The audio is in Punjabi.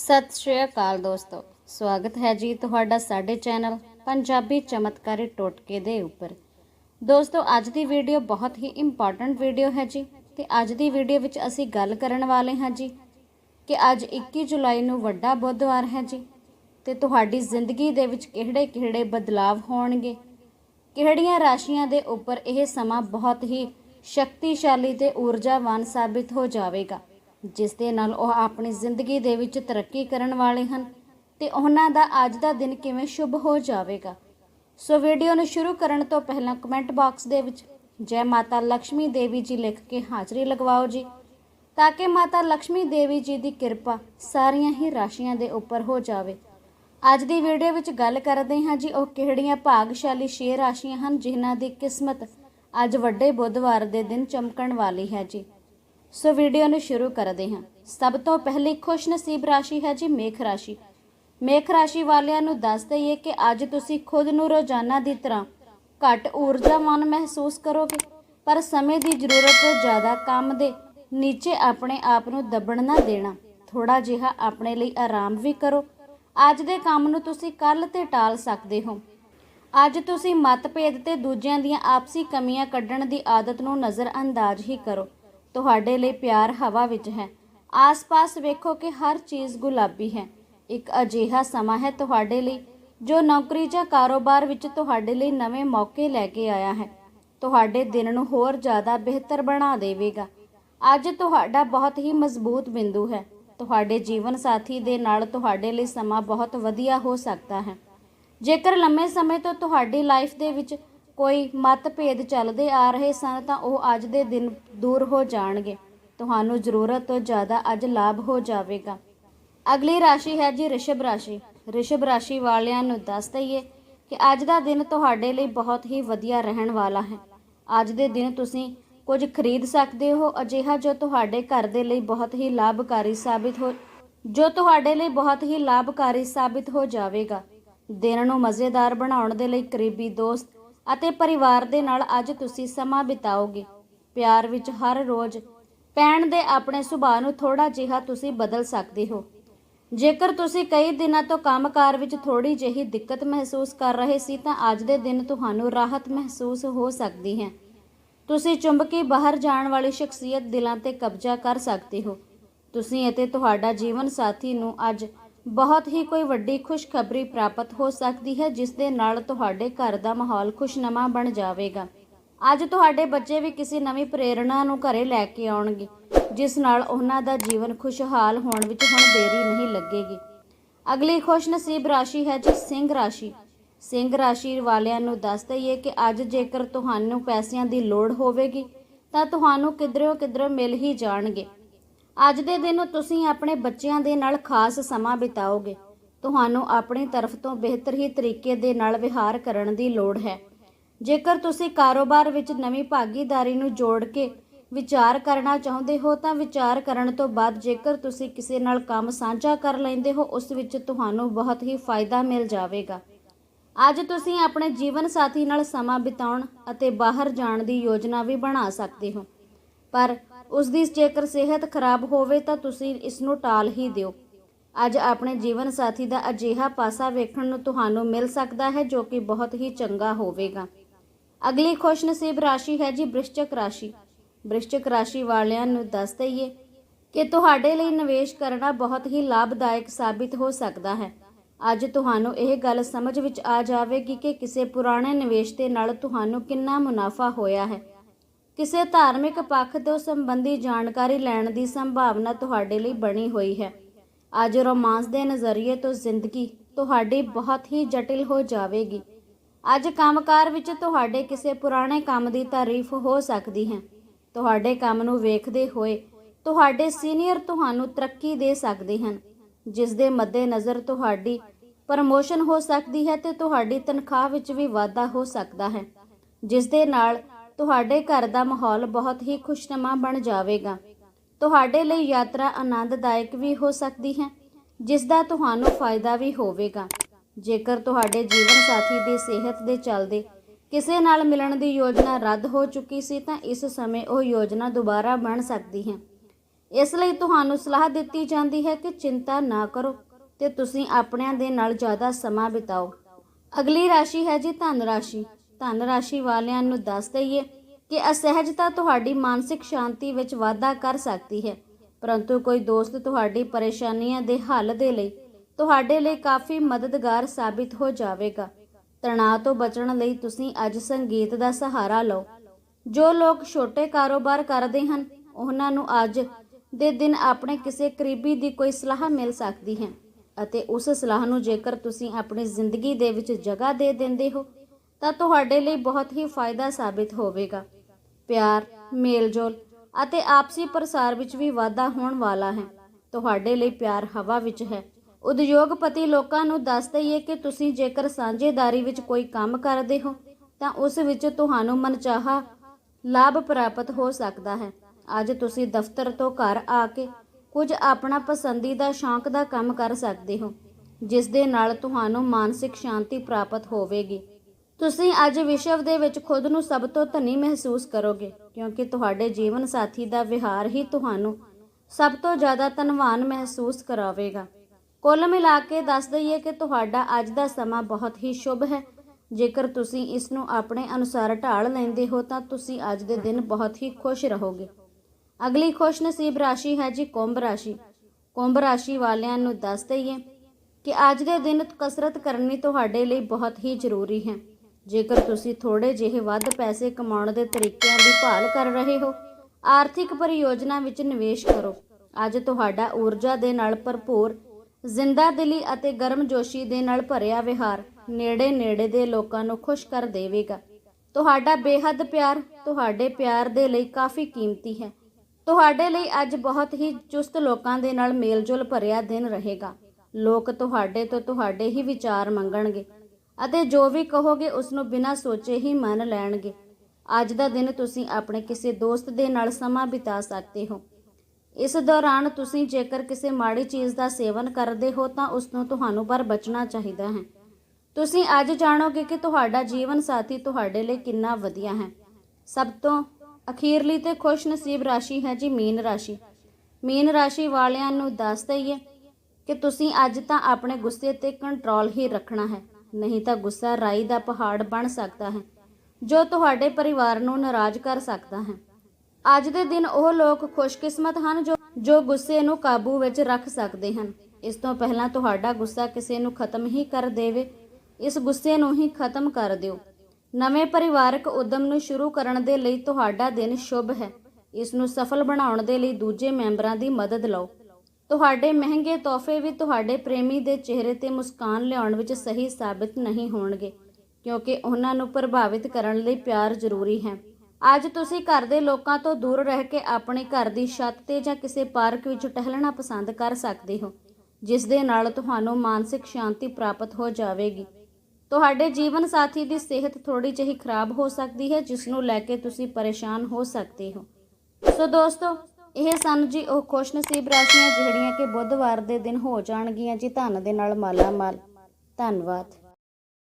ਸਤਿ ਸ਼੍ਰੀ ਅਕਾਲ ਦੋਸਤੋ। ਸਵਾਗਤ ਹੈ ਜੀ ਤੁਹਾਡਾ ਸਾਡੇ ਚੈਨਲ ਪੰਜਾਬੀ ਚਮਤਕਾਰੀ ਟੋਟਕੇ ਦੇ ਉੱਪਰ। ਦੋਸਤੋ, ਅੱਜ ਦੀ ਵੀਡੀਓ ਬਹੁਤ ਹੀ ਇੰਪੋਰਟੈਂਟ ਵੀਡੀਓ ਹੈ ਜੀ ਤੇ ਅੱਜ ਦੀ ਵੀਡੀਓ ਵਿੱਚ ਅਸੀਂ ਗੱਲ ਕਰਨ ਵਾਲੇ ਹਾਂ ਜੀ ਕਿ ਅੱਜ 21 ਜੁਲਾਈ ਨੂੰ ਵੱਡਾ ਬੁੱਧਵਾਰ ਹੈ ਜੀ ਤੇ ਤੁਹਾਡੀ ਜ਼ਿੰਦਗੀ ਦੇ ਵਿੱਚ ਕਿਹੜੇ-ਕਿਹੜੇ ਬਦਲਾਵ ਹੋਣਗੇ? ਕਿਹੜੀਆਂ ਰਾਸ਼ੀਆਂ ਦੇ ਉੱਪਰ ਇਹ ਸਮਾਂ ਬਹੁਤ ਹੀ ਸ਼ਕਤੀਸ਼ਾਲੀ ਤੇ ਊਰਜਾਵਾਨ ਸਾਬਿਤ ਹੋ ਜਾਵੇਗਾ? ਜਿਸ ਦੇ ਨਾਲ ਉਹ ਆਪਣੀ ਜ਼ਿੰਦਗੀ ਦੇ ਵਿੱਚ ਤਰੱਕੀ ਕਰਨ ਵਾਲੇ ਹਨ ਤੇ ਉਹਨਾਂ ਦਾ ਅੱਜ ਦਾ ਦਿਨ ਕਿਵੇਂ ਸ਼ੁਭ ਹੋ ਜਾਵੇਗਾ। ਸੋ ਵੀਡੀਓ ਨੂੰ ਸ਼ੁਰੂ ਕਰਨ ਤੋਂ ਪਹਿਲਾਂ ਕਮੈਂਟ ਬਾਕਸ ਦੇ ਵਿੱਚ ਜੈ ਮਾਤਾ ਲక్ష్ਮੀ ਦੇਵੀ ਜੀ ਲਿਖ ਕੇ ਹਾਜ਼ਰੀ ਲਗਵਾਓ ਜੀ, ਤਾਂ ਕਿ ਮਾਤਾ ਲక్ష్ਮੀ ਦੇਵੀ ਜੀ ਦੀ ਕਿਰਪਾ ਸਾਰੀਆਂ ਹੀ ਰਾਸ਼ੀਆਂ ਦੇ ਉੱਪਰ ਹੋ ਜਾਵੇ। ਅੱਜ ਦੀ ਵੀਡੀਓ ਵਿੱਚ ਗੱਲ ਕਰਦੇ ਹਾਂ ਜੀ, ਉਹ ਕਿਹੜੀਆਂ ਭਾਗਸ਼ਾਲੀ ਛੇ ਰਾਸ਼ੀਆਂ ਹਨ ਜਿਨ੍ਹਾਂ ਦੀ ਕਿਸਮਤ ਅੱਜ ਵੱਡੇ ਬੁੱਧਵਾਰ ਦੇ ਦਿਨ ਚਮਕਣ ਵਾਲੀ ਹੈ ਜੀ। ਸੋ ਵੀਡੀਓ ਨੂੰ ਸ਼ੁਰੂ ਕਰਦੇ ਹਾਂ। ਸਭ ਤੋਂ ਪਹਿਲੀ ਖੁਸ਼ ਨਸੀਬ ਰਾਸ਼ੀ ਹੈ ਜੀ ਮੇਖ ਰਾਸ਼ੀ। ਮੇਖ ਰਾਸ਼ੀ ਵਾਲਿਆਂ ਨੂੰ ਦੱਸ ਦਈਏ ਕਿ ਅੱਜ ਤੁਸੀਂ ਖੁਦ ਨੂੰ ਰੋਜ਼ਾਨਾ ਦੀ ਤਰ੍ਹਾਂ ਘੱਟ ਊਰਜਾਵਾਨ ਮਹਿਸੂਸ ਕਰੋਗੇ, ਪਰ ਸਮੇਂ ਦੀ ਜ਼ਰੂਰਤ ਤੋਂ ਜ਼ਿਆਦਾ ਕੰਮ ਦੇ ਨੀਚੇ ਆਪਣੇ ਆਪ ਨੂੰ ਦਬਣ ਨਾ ਦੇਣਾ। ਥੋੜਾ ਜਿਹਾ ਆਪਣੇ ਲਈ ਆਰਾਮ ਵੀ ਕਰੋ। ਅੱਜ ਦੇ ਕੰਮ ਨੂੰ ਤੁਸੀਂ ਕੱਲ ਤੇ ਟਾਲ ਸਕਦੇ ਹੋ। ਅੱਜ ਤੁਸੀਂ ਮਤਭੇਦ ਤੇ ਦੂਜਿਆਂ ਦੀਆਂ ਆਪਸੀ ਕਮੀਆਂ ਕੱਢਣ ਦੀ ਆਦਤ ਨੂੰ ਨਜ਼ਰਅੰਦਾਜ਼ ਹੀ ਕਰੋ। ਤੁਹਾਡੇ ਲਈ ਪਿਆਰ ਹਵਾ ਵਿੱਚ ਹੈ। ਆਸ-ਪਾਸ ਵੇਖੋ ਕਿ ਹਰ ਚੀਜ਼ ਗੁਲਾਬੀ ਹੈ। ਇੱਕ ਅਜਿਹਾ ਸਮਾਂ ਹੈ ਤੁਹਾਡੇ ਲਈ, ਜੋ ਨੌਕਰੀ ਜਾਂ ਕਾਰੋਬਾਰ ਵਿੱਚ ਤੁਹਾਡੇ ਲਈ ਨਵੇਂ ਮੌਕੇ ਲੈ ਕੇ ਆਇਆ ਹੈ। ਤੁਹਾਡੇ ਦਿਨ ਨੂੰ ਹੋਰ ਜ਼ਿਆਦਾ ਬਿਹਤਰ ਬਣਾ ਦੇਵੇਗਾ। ਅੱਜ ਤੁਹਾਡਾ ਬਹੁਤ ਹੀ ਮਜ਼ਬੂਤ ਬਿੰਦੂ ਹੈ। ਤੁਹਾਡੇ ਜੀਵਨ ਸਾਥੀ ਦੇ ਨਾਲ ਤੁਹਾਡੇ ਲਈ ਸਮਾਂ ਬਹੁਤ ਵਧੀਆ ਹੋ ਸਕਦਾ ਹੈ। ਜੇਕਰ ਲੰਮੇ ਸਮੇਂ ਤੋਂ ਤੁਹਾਡੀ ਲਾਈਫ ਦੇ ਵਿੱਚ ਕੋਈ ਮਤਭੇਦ ਚੱਲਦੇ ਆ ਰਹੇ ਸਨ ਤਾਂ ਉਹ ਅੱਜ ਦੇ ਦਿਨ ਦੂਰ ਹੋ ਜਾਣਗੇ। ਤੁਹਾਨੂੰ ਜ਼ਰੂਰਤ ਤੋਂ ਜ਼ਿਆਦਾ ਅੱਜ ਲਾਭ ਹੋ ਜਾਵੇਗਾ। ਅਗਲੀ ਰਾਸ਼ੀ ਹੈ ਜੀ ਰਿਸ਼ਭ ਰਾਸ਼ੀ। ਰਿਸ਼ਭ ਰਾਸ਼ੀ ਵਾਲਿਆਂ ਨੂੰ ਦੱਸ ਦਈਏ ਕਿ ਅੱਜ ਦਾ ਦਿਨ ਤੁਹਾਡੇ ਲਈ ਬਹੁਤ ਹੀ ਵਧੀਆ ਰਹਿਣ ਵਾਲਾ ਹੈ। ਅੱਜ ਦੇ ਦਿਨ ਤੁਸੀਂ ਕੁਝ ਖਰੀਦ ਸਕਦੇ ਹੋ, ਅਜਿਹਾ ਜੋ ਤੁਹਾਡੇ ਘਰ ਦੇ ਲਈ ਬਹੁਤ ਹੀ ਲਾਭਕਾਰੀ ਸਾਬਿਤ ਹੋ ਜੋ ਤੁਹਾਡੇ ਲਈ ਬਹੁਤ ਹੀ ਲਾਭਕਾਰੀ ਸਾਬਿਤ ਹੋ ਜਾਵੇਗਾ। ਦਿਨ ਨੂੰ ਮਜ਼ੇਦਾਰ ਬਣਾਉਣ ਦੇ ਲਈ ਕਰੀਬੀ ਦੋਸਤ ਅਤੇ ਪਰਿਵਾਰ ਦੇ ਨਾਲ ਅੱਜ ਤੁਸੀਂ ਸਮਾਂ ਬਿਤਾਓਗੇ। ਪਿਆਰ ਵਿੱਚ ਹਰ ਰੋਜ਼ ਪੈਣ ਦੇ ਆਪਣੇ ਸੁਭਾਅ ਨੂੰ ਥੋੜਾ ਜਿਹਾ ਤੁਸੀਂ ਬਦਲ ਸਕਦੇ ਹੋ। ਜੇਕਰ ਤੁਸੀਂ ਕਈ ਦਿਨਾਂ ਤੋਂ ਕੰਮਕਾਰ ਵਿੱਚ ਥੋੜੀ ਜਿਹੀ ਦਿੱਕਤ ਮਹਿਸੂਸ ਕਰ ਰਹੇ ਸੀ ਤਾਂ ਅੱਜ ਦੇ ਦਿਨ ਤੁਹਾਨੂੰ ਰਾਹਤ ਮਹਿਸੂਸ ਹੋ ਸਕਦੀ ਹੈ। ਤੁਸੀਂ ਚੁੰਬਕੀ ਬਾਹਰ ਜਾਣ ਵਾਲੀ ਸ਼ਖਸੀਅਤ ਦਿਲਾਂ ਤੇ ਕਬਜ਼ਾ ਕਰ ਸਕਦੇ ਹੋ। ਤੁਸੀਂ ਅਤੇ ਤੁਹਾਡਾ ਜੀਵਨ ਸਾਥੀ ਨੂੰ ਅੱਜ ਬਹੁਤ ਹੀ ਕੋਈ ਵੱਡੀ ਖੁਸ਼ਖਬਰੀ ਪ੍ਰਾਪਤ ਹੋ ਸਕਦੀ ਹੈ, ਜਿਸ ਦੇ ਨਾਲ ਤੁਹਾਡੇ ਘਰ ਦਾ ਮਾਹੌਲ ਖੁਸ਼ਨਮਾ ਬਣ ਜਾਵੇਗਾ। ਅੱਜ ਤੁਹਾਡੇ ਬੱਚੇ ਵੀ ਕਿਸੇ ਨਵੀਂ ਪ੍ਰੇਰਣਾ ਨੂੰ ਘਰੇ ਲੈ ਕੇ ਆਉਣਗੇ, ਜਿਸ ਨਾਲ ਉਹਨਾਂ ਦਾ ਜੀਵਨ ਖੁਸ਼ਹਾਲ ਹੋਣ ਵਿੱਚ ਹੁਣ ਦੇਰੀ ਨਹੀਂ ਲੱਗੇਗੀ। ਅਗਲੀ ਖੁਸ਼ ਨਸੀਬ ਰਾਸ਼ੀ ਹੈ ਜੀ ਸਿੰਘ ਰਾਸ਼ੀ। ਸਿੰਘ ਰਾਸ਼ੀ ਵਾਲਿਆਂ ਨੂੰ ਦੱਸ ਦਈਏ ਕਿ ਅੱਜ ਜੇਕਰ ਤੁਹਾਨੂੰ ਪੈਸਿਆਂ ਦੀ ਲੋੜ ਹੋਵੇਗੀ, ਤਾਂ ਤੁਹਾਨੂੰ ਕਿਧਰੋਂ ਕਿਧਰੋਂ ਮਿਲ ਹੀ ਜਾਣਗੇ। ਅੱਜ ਦੇ ਦਿਨ ਤੁਸੀਂ ਆਪਣੇ ਬੱਚਿਆਂ ਦੇ ਨਾਲ ਖਾਸ ਸਮਾਂ ਬਿਤਾਓਗੇ। ਤੁਹਾਨੂੰ ਆਪਣੀ ਤਰਫ ਤੋਂ ਬਿਹਤਰ ਹੀ ਤਰੀਕੇ ਦੇ ਨਾਲ ਵਿਹਾਰ ਕਰਨ ਦੀ ਲੋੜ ਹੈ। ਜੇਕਰ ਤੁਸੀਂ ਕਾਰੋਬਾਰ ਵਿੱਚ ਨਵੀਂ ਭਾਗੀਦਾਰੀ ਨੂੰ ਜੋੜ ਕੇ ਵਿਚਾਰ ਕਰਨਾ ਚਾਹੁੰਦੇ ਹੋ, ਤਾਂ ਵਿਚਾਰ ਕਰਨ ਤੋਂ ਬਾਅਦ ਜੇਕਰ ਤੁਸੀਂ ਕਿਸੇ ਨਾਲ ਕੰਮ ਸਾਂਝਾ ਕਰ ਲੈਂਦੇ ਹੋ, ਉਸ ਵਿੱਚ ਤੁਹਾਨੂੰ ਬਹੁਤ ਹੀ ਫਾਇਦਾ ਮਿਲ ਜਾਵੇਗਾ। ਅੱਜ ਤੁਸੀਂ ਆਪਣੇ ਜੀਵਨ ਸਾਥੀ ਨਾਲ ਸਮਾਂ ਬਿਤਾਉਣ ਅਤੇ ਬਾਹਰ ਜਾਣ ਦੀ ਯੋਜਨਾ ਵੀ ਬਣਾ ਸਕਦੇ ਹੋ। ਪਰ ਉਸ ਦੀ ਜੇਕਰ ਸਿਹਤ ਖਰਾਬ ਹੋਵੇ ਤਾਂ ਤੁਸੀਂ ਇਸ ਨੂੰ ਟਾਲ ਹੀ ਦਿਓ। ਅੱਜ ਆਪਣੇ ਜੀਵਨ ਸਾਥੀ ਦਾ ਅਜਿਹਾ ਪਾਸਾ ਵੇਖਣ ਨੂੰ ਤੁਹਾਨੂੰ ਮਿਲ ਸਕਦਾ ਹੈ ਜੋ ਕਿ ਬਹੁਤ ਹੀ ਚੰਗਾ ਹੋਵੇਗਾ। ਅਗਲੀ ਖੁਸ਼ਨਸੀਬ ਰਾਸ਼ੀ ਹੈ ਜੀ ਬ੍ਰਿਸ਼ਚਕ ਰਾਸ਼ੀ। ਬ੍ਰਿਸ਼ਚਕ ਰਾਸ਼ੀ ਵਾਲਿਆਂ ਨੂੰ ਦੱਸ ਦਈਏ ਕਿ ਤੁਹਾਡੇ ਲਈ ਨਿਵੇਸ਼ ਕਰਨਾ ਬਹੁਤ ਹੀ ਲਾਭਦਾਇਕ ਸਾਬਿਤ ਹੋ ਸਕਦਾ ਹੈ। ਅੱਜ ਤੁਹਾਨੂੰ ਇਹ ਗੱਲ ਸਮਝ ਵਿੱਚ ਆ ਜਾਵੇਗੀ ਕਿ ਕਿਸੇ ਪੁਰਾਣੇ ਨਿਵੇਸ਼ ਦੇ ਨਾਲ ਤੁਹਾਨੂੰ ਕਿੰਨਾ ਮੁਨਾਫਾ ਹੋਇਆ ਹੈ। ਕਿਸੇ ਧਾਰਮਿਕ ਪੱਖ ਤੋਂ ਸੰਬੰਧੀ ਜਾਣਕਾਰੀ ਲੈਣ ਦੀ ਸੰਭਾਵਨਾ ਤੁਹਾਡੇ ਲਈ ਬਣੀ ਹੋਈ ਹੈ। ਅੱਜ ਰੋਮਾਂਸ ਦੇ ਨਜ਼ਰੀਏ ਤੋਂ ਜ਼ਿੰਦਗੀ ਤੁਹਾਡੀ ਬਹੁਤ ਹੀ ਜਟਿਲ ਹੋ ਜਾਵੇਗੀ। ਅੱਜ ਕੰਮਕਾਰ ਵਿੱਚ ਤੁਹਾਡੇ ਕਿਸੇ ਪੁਰਾਣੇ ਕੰਮ ਦੀ ਤਾਰੀਫ ਹੋ ਸਕਦੀ ਹੈ। ਤੁਹਾਡੇ ਕੰਮ ਨੂੰ ਵੇਖਦੇ ਹੋਏ ਤੁਹਾਡੇ ਸੀਨੀਅਰ ਤੁਹਾਨੂੰ ਤਰੱਕੀ ਦੇ ਸਕਦੇ ਹਨ। ਜਿਸ ਦੇ ਮੱਦੇਨਜ਼ਰ ਤੁਹਾਡੀ ਪ੍ਰਮੋਸ਼ਨ ਹੋ ਸਕਦੀ ਹੈ ਤੇ ਤੁਹਾਡੀ ਤਨਖਾਹ ਵਿੱਚ ਵੀ ਵਾਧਾ ਹੋ ਸਕਦਾ ਹੈ। ਜਿਸ ਦੇ ਨਾਲ ਤੁਹਾਡੇ ਘਰ ਦਾ ਮਾਹੌਲ ਬਹੁਤ ਹੀ ਖੁਸ਼ਨਮਾ ਬਣ ਜਾਵੇਗਾ। ਤੁਹਾਡੇ ਲਈ ਯਾਤਰਾ ਆਨੰਦਦਾਇਕ ਵੀ ਹੋ ਸਕਦੀ ਹੈ, ਜਿਸ ਦਾ ਤੁਹਾਨੂੰ ਫਾਇਦਾ ਵੀ ਹੋਵੇਗਾ। ਜੇਕਰ ਤੁਹਾਡੇ ਜੀਵਨ ਸਾਥੀ ਦੀ ਸਿਹਤ ਦੇ ਚੱਲਦੇ ਕਿਸੇ ਨਾਲ ਮਿਲਣ ਦੀ ਯੋਜਨਾ ਰੱਦ ਹੋ ਚੁੱਕੀ ਸੀ ਤਾਂ ਇਸ ਸਮੇਂ ਉਹ ਯੋਜਨਾ ਦੁਬਾਰਾ ਬਣ ਸਕਦੀ ਹੈ। ਇਸ ਲਈ ਤੁਹਾਨੂੰ ਸਲਾਹ ਦਿੱਤੀ ਜਾਂਦੀ ਹੈ ਕਿ ਚਿੰਤਾ ਨਾ ਕਰੋ ਤੇ ਤੁਸੀਂ ਆਪਣਿਆਂ ਦੇ ਨਾਲ ਜ਼ਿਆਦਾ ਸਮਾਂ ਬਿਤਾਓ। ਅਗਲੀ ਰਾਸ਼ੀ ਹੈ ਜੀ ਧਨ ਰਾਸ਼ੀ। ਧਨ ਰਾਸ਼ੀ ਵਾਲਿਆਂ ਨੂੰ ਦੱਸ ਦਈਏ ਕਿ ਅਸਹਿਜਤਾ ਤੁਹਾਡੀ ਮਾਨਸਿਕ ਸ਼ਾਂਤੀ ਵਿੱਚ ਵਾਧਾ ਕਰ ਸਕਦੀ ਹੈ। ਪਰੰਤੂ ਕੋਈ ਦੋਸਤ ਤੁਹਾਡੀ ਪਰੇਸ਼ਾਨੀਆਂ ਦੇ ਹੱਲ ਦੇ ਲਈ ਤੁਹਾਡੇ ਲਈ ਕਾਫੀ ਮਦਦਗਾਰ ਸਾਬਿਤ ਹੋ ਜਾਵੇਗਾ। ਤਣਾਅ ਤੋਂ ਬਚਣ ਲਈ ਤੁਸੀਂ ਅੱਜ ਸੰਗੀਤ ਦਾ ਸਹਾਰਾ ਲਓ। ਜੋ ਲੋਕ ਛੋਟੇ ਕਾਰੋਬਾਰ ਕਰਦੇ ਹਨ, ਉਹਨਾਂ ਨੂੰ ਅੱਜ ਦੇ ਦਿਨ ਆਪਣੇ ਕਿਸੇ ਕਰੀਬੀ ਦੀ ਕੋਈ ਸਲਾਹ ਮਿਲ ਸਕਦੀ ਹੈ ਅਤੇ ਉਸ ਸਲਾਹ ਨੂੰ ਜੇਕਰ ਤੁਸੀਂ ਆਪਣੀ ਜ਼ਿੰਦਗੀ ਦੇ ਵਿੱਚ ਜਗ੍ਹਾ ਦੇ ਦਿੰਦੇ ਹੋ ਤਾਂ ਤੁਹਾਡੇ ਲਈ ਬਹੁਤ ਹੀ ਫਾਇਦਾ ਸਾਬਿਤ ਹੋਵੇਗਾ। ਪਿਆਰ, ਮੇਲਜੋਲ ਅਤੇ ਆਪਸੀ ਪ੍ਰਸਾਰ ਵਿੱਚ ਵੀ ਵਾਧਾ ਹੋਣ ਵਾਲਾ ਹੈ। ਤੁਹਾਡੇ ਲਈ ਪਿਆਰ ਹਵਾ ਵਿੱਚ ਹੈ। ਉਦਯੋਗਪਤੀ ਲੋਕਾਂ ਨੂੰ ਦੱਸ ਦਈਏ ਕਿ ਤੁਸੀਂ ਜੇਕਰ ਸਾਂਝੇਦਾਰੀ ਵਿੱਚ ਕੋਈ ਕੰਮ ਕਰਦੇ ਹੋ, ਤਾਂ ਉਸ ਵਿੱਚ ਤੁਹਾਨੂੰ ਮਨਚਾਹਾ ਲਾਭ ਪ੍ਰਾਪਤ ਹੋ ਸਕਦਾ ਹੈ। ਅੱਜ ਤੁਸੀਂ ਦਫ਼ਤਰ ਤੋਂ ਘਰ ਆ ਕੇ ਕੁਝ ਆਪਣਾ ਪਸੰਦੀਦਾ ਸ਼ੌਂਕ ਦਾ ਕੰਮ ਕਰ ਸਕਦੇ ਹੋ, ਜਿਸ ਦੇ ਨਾਲ ਤੁਹਾਨੂੰ ਮਾਨਸਿਕ ਸ਼ਾਂਤੀ ਪ੍ਰਾਪਤ ਹੋਵੇਗੀ। ਤੁਸੀਂ ਅੱਜ ਵਿਸ਼ਵ ਦੇ ਵਿੱਚ ਖੁਦ ਨੂੰ ਸਭ ਤੋਂ ਧਨੀ ਮਹਿਸੂਸ ਕਰੋਗੇ, ਕਿਉਂਕਿ ਤੁਹਾਡੇ ਜੀਵਨ ਸਾਥੀ ਦਾ ਵਿਹਾਰ ਹੀ ਤੁਹਾਨੂੰ ਸਭ ਤੋਂ ਜ਼ਿਆਦਾ ਧਨਵਾਨ ਮਹਿਸੂਸ ਕਰਾਵੇਗਾ। ਕੁੱਲ ਮਿਲਾ ਕੇ ਦੱਸ ਦਈਏ ਕਿ ਤੁਹਾਡਾ ਅੱਜ ਦਾ ਸਮਾਂ ਬਹੁਤ ਹੀ ਸ਼ੁਭ ਹੈ। ਜੇਕਰ ਤੁਸੀਂ ਇਸ ਨੂੰ ਆਪਣੇ ਅਨੁਸਾਰ ਢਾਲ ਲੈਂਦੇ ਹੋ, ਤਾਂ ਤੁਸੀਂ ਅੱਜ ਦੇ ਦਿਨ ਬਹੁਤ ਹੀ ਖੁਸ਼ ਰਹੋਗੇ। ਅਗਲੀ ਖੁਸ਼ ਨਸੀਬ ਰਾਸ਼ੀ ਹੈ ਜੀ ਕੁੰਭ ਰਾਸ਼ੀ। ਕੁੰਭ ਰਾਸ਼ੀ ਵਾਲਿਆਂ ਨੂੰ ਦੱਸ ਦਈਏ ਕਿ ਅੱਜ ਦੇ ਦਿਨ ਕਸਰਤ ਕਰਨੀ ਤੁਹਾਡੇ ਲਈ ਬਹੁਤ ਹੀ ਜ਼ਰੂਰੀ ਹੈ। ਜੇਕਰ ਤੁਸੀਂ ਥੋੜੇ ਜਿਹੇ ਵੱਧ ਪੈਸੇ ਕਮਾਉਣ ਦੇ ਤਰੀਕਿਆਂ ਦੀ ਭਾਲ ਕਰ ਰਹੇ ਹੋ, ਆਰਥਿਕ ਪਰਿਯੋਜਨਾ ਵਿੱਚ ਨਿਵੇਸ਼ ਕਰੋ। ਅੱਜ ਤੁਹਾਡਾ ਊਰਜਾ ਦੇ ਨਾਲ ਭਰਪੂਰ, ਜ਼ਿੰਦਾ ਦਿਲੀ ਅਤੇ ਗਰਮਜੋਸ਼ੀ ਦੇ ਨਾਲ ਭਰਿਆ ਵਿਹਾਰ ਨੇੜੇ-ਨੇੜੇ ਦੇ ਲੋਕਾਂ ਨੂੰ ਖੁਸ਼ ਕਰ ਦੇਵੇਗਾ। ਤੁਹਾਡਾ ਬੇਹੱਦ ਪਿਆਰ ਤੁਹਾਡੇ ਪਿਆਰ ਦੇ ਲਈ ਕਾਫੀ ਕੀਮਤੀ ਹੈ। ਤੁਹਾਡੇ ਲਈ ਅੱਜ ਬਹੁਤ ਹੀ ਚੁਸਤ ਲੋਕਾਂ ਦੇ ਨਾਲ ਮੇਲਜੋਲ ਭਰਿਆ ਦਿਨ ਰਹੇਗਾ। ਲੋਕ ਤੁਹਾਡੇ ਤੋਂ ਤੁਹਾਡੇ ਹੀ ਵਿਚਾਰ ਮੰਗਣਗੇ। ਅਤੇ ਜੋ ਵੀ ਕਹੋਗੇ ਉਸ ਨੂੰ ਬਿਨਾਂ ਸੋਚੇ ਹੀ ਮੰਨ ਲੈਣਗੇ। ਅੱਜ ਦਾ ਦਿਨ ਤੁਸੀਂ ਆਪਣੇ ਕਿਸੇ ਦੋਸਤ ਦੇ ਨਾਲ ਸਮਾਂ ਬਿਤਾ ਸਕਦੇ ਹੋ। ਇਸ ਦੌਰਾਨ ਤੁਸੀਂ ਜੇਕਰ ਕਿਸੇ ਮਾੜੀ ਚੀਜ਼ ਦਾ ਸੇਵਨ ਕਰਦੇ ਹੋ ਤਾਂ ਉਸ ਨੂੰ ਤੁਹਾਨੂੰ ਪਰ ਬਚਣਾ ਚਾਹੀਦਾ ਹੈ। ਤੁਸੀਂ ਅੱਜ ਜਾਣੋਗੇ ਕਿ ਤੁਹਾਡਾ ਜੀਵਨ ਸਾਥੀ ਤੁਹਾਡੇ ਲਈ ਕਿੰਨਾ ਵਧੀਆ ਹੈ। ਸਭ ਤੋਂ ਅਖੀਰਲੀ ਤੇ ਖੁਸ਼ ਨਸੀਬ ਰਾਸ਼ੀ ਹੈ ਜੀ ਮੀਨ ਰਾਸ਼ੀ। ਮੀਨ ਰਾਸ਼ੀ ਵਾਲਿਆਂ ਨੂੰ ਦੱਸ ਦਈਏ ਕਿ ਤੁਸੀਂ ਅੱਜ ਤਾਂ ਆਪਣੇ ਗੁੱਸੇ ਤੇ ਕੰਟਰੋਲ ਹੀ ਰੱਖਣਾ ਹੈ। ਨਹੀਂ ਤਾਂ ਗੁੱਸਾ ਰਾਈ ਦਾ ਪਹਾੜ ਬਣ ਸਕਦਾ ਹੈ, ਜੋ ਤੁਹਾਡੇ ਪਰਿਵਾਰ ਨੂੰ ਨਾਰਾਜ਼ ਕਰ ਸਕਦਾ ਹੈ। ਅੱਜ ਦੇ ਦਿਨ ਉਹ ਲੋਕ ਖੁਸ਼ਕਿਸਮਤ ਹਨ ਜੋ ਜੋ ਗੁੱਸੇ ਨੂੰ ਕਾਬੂ ਵਿੱਚ ਰੱਖ ਸਕਦੇ ਹਨ। ਇਸ ਤੋਂ ਪਹਿਲਾਂ ਤੁਹਾਡਾ ਗੁੱਸਾ ਕਿਸੇ ਨੂੰ ਖਤਮ ਹੀ ਕਰ ਦੇਵੇ, ਇਸ ਗੁੱਸੇ ਨੂੰ ਹੀ ਖਤਮ ਕਰ ਦਿਓ। ਨਵੇਂ ਪਰਿਵਾਰਕ ਉਦਮ ਨੂੰ ਸ਼ੁਰੂ ਕਰਨ ਦੇ ਲਈ ਤੁਹਾਡਾ ਦਿਨ ਸ਼ੁਭ ਹੈ। ਇਸ ਨੂੰ ਸਫਲ ਬਣਾਉਣ ਦੇ ਲਈ ਦੂਜੇ ਮੈਂਬਰਾਂ ਦੀ ਮਦਦ ਲਓ। ਤੁਹਾਡੇ ਮਹਿੰਗੇ ਤੋਹਫੇ ਵੀ ਤੁਹਾਡੇ ਪ੍ਰੇਮੀ ਦੇ ਚਿਹਰੇ ਤੇ ਮੁਸਕਾਨ ਲਿਆਉਣ ਵਿੱਚ ਸਹੀ ਸਾਬਿਤ ਨਹੀਂ ਹੋਣਗੇ, ਕਿਉਂਕਿ ਉਹਨਾਂ ਨੂੰ ਪ੍ਰਭਾਵਿਤ ਕਰਨ ਲਈ ਪਿਆਰ ਜ਼ਰੂਰੀ ਹੈ। ਅੱਜ ਤੁਸੀਂ ਘਰ ਦੇ ਲੋਕਾਂ ਤੋਂ ਦੂਰ ਰਹਿ ਕੇ ਆਪਣੇ ਘਰ ਦੀ ਛੱਤ ਤੇ ਜਾਂ ਕਿਸੇ ਪਾਰਕ ਵਿੱਚ ਟਹਿਲਣਾ ਪਸੰਦ ਕਰ ਸਕਦੇ ਹੋ, ਜਿਸ ਦੇ ਨਾਲ ਤੁਹਾਨੂੰ ਮਾਨਸਿਕ ਸ਼ਾਂਤੀ ਪ੍ਰਾਪਤ ਹੋ ਜਾਵੇਗੀ। ਤੁਹਾਡੇ ਜੀਵਨ ਸਾਥੀ ਦੀ ਸਿਹਤ ਥੋੜੀ ਜਿਹੀ ਖਰਾਬ ਹੋ ਸਕਦੀ ਹੈ, ਜਿਸ ਨੂੰ ਲੈ ਕੇ ਤੁਸੀਂ ਪਰੇਸ਼ਾਨ ਹੋ ਸਕਦੇ ਹੋ। ਸੋ ਦੋਸਤੋ ਇਹ ਸਨ ਜੀ, ਉਹ ਖੁਸ਼ ਨਸੀਬ ਰਾਸ਼ੀਆਂ ਜਿਹੜੀਆਂ ਕਿ ਬੁੱਧਵਾਰ ਦੇ ਦਿਨ ਹੋ ਜਾਣਗੀਆਂ ਜੀ। ਧਨ ਦੇ ਨਾਲ ਮਾਲਾ ਮਾਲ ਧੰਨਵਾਦ।